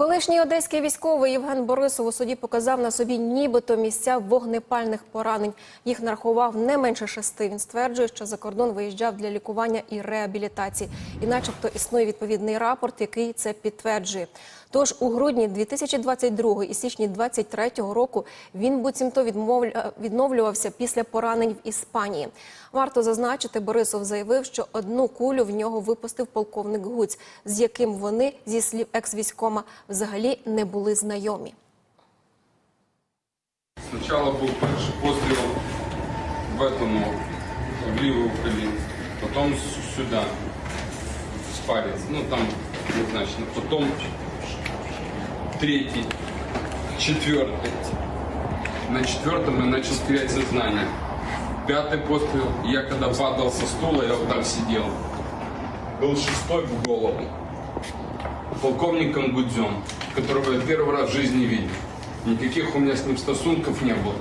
Колишній одеський військовий Євген Борисов у суді показав на собі нібито місця вогнепальних поранень. Їх нарахував не менше шести. Він стверджує, що за кордон виїжджав для лікування і реабілітації. І начебто існує відповідний рапорт, який це підтверджує. Тож у грудні 2022 і січні 2023 року він буцімто відновлювався після поранень в Іспанії. Варто зазначити, Борисов заявив, що одну кулю в нього випустив полковник Гуць, з яким вони, зі слів екс-військома, взагалі не були знайомі. Сначала был перший пострел в эту ногу, в левую колено, потом с- сюда, в палец, ну там, однозначно, потом третий, четвертый. На четвертом я начал терять сознание. Пятый пострел, я когда падал со стула, я вот так сидел. Был шестой в голову. Полковником Гудзем, которого я первый раз в жизни видел. Никаких у меня с ним стосунков не было.